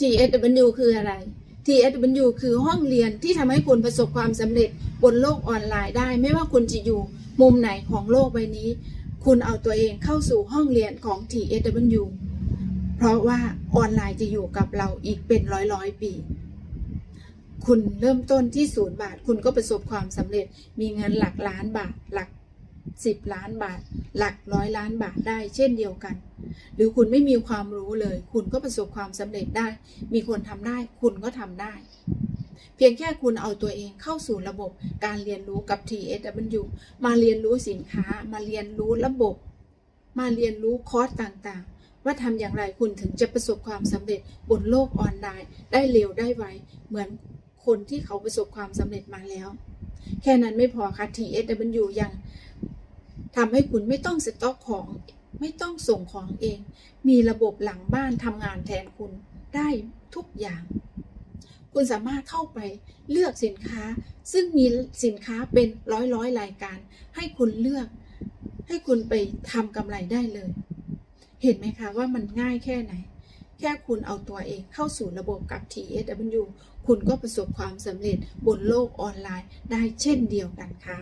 TSW คืออะไร TSW คือห้องเรียนที่ทำให้คุณประสบความสำเร็จบนโลกออนไลน์ได้ ไม่ว่าคุณจะอยู่มุมไหนของโลกใบนี้ คุณเอาตัวเองเข้าสู่ห้องเรียนของ TSW เพราะว่าออนไลน์จะอยู่กับเราอีกเป็นร้อยร้อยปี คุณเริ่มต้นที่ศูนย์บาท คุณก็ประสบความสำเร็จมีเงินหลักล้านบาทหลัก สิบล้านบาท หลักร้อยล้านบาทได้เช่นเดียวกัน หรือคุณไม่มีความรู้เลย คุณก็ประสบความสำเร็จได้ มีคนทำได้ คุณก็ทำได้ เพียงแค่คุณเอาตัวเองเข้าสู่ระบบการเรียนรู้กับ TSW มาเรียนรู้สินค้า มาเรียนรู้ระบบ มาเรียนรู้คอร์สต่างๆ ว่าทำอย่างไรคุณถึงจะประสบความสำเร็จบนโลกออนไลน์ ได้เร็วได้ไวเหมือนคนที่เขาประสบความสำเร็จมาแล้ว แค่นั้นไม่พอค่ะ TSW ยัง ทำให้คุณไม่ต้องสต็อกของไม่ต้องส่งของเอง มีระบบหลังบ้านทำงานแทนคุณได้ทุกอย่าง คุณสามารถเข้าไปเลือกสินค้า ซึ่งมีสินค้าเป็นร้อยร้อยรายการ ให้คุณเลือก ให้คุณไปทำกำไรได้เลย เห็นไหมคะว่ามันง่ายแค่ไหน แค่คุณเอาตัวเองเข้าสู่ระบบกับ TSW คุณก็ประสบความสำเร็จบนโลกออนไลน์ได้เช่นเดียวกันค่ะ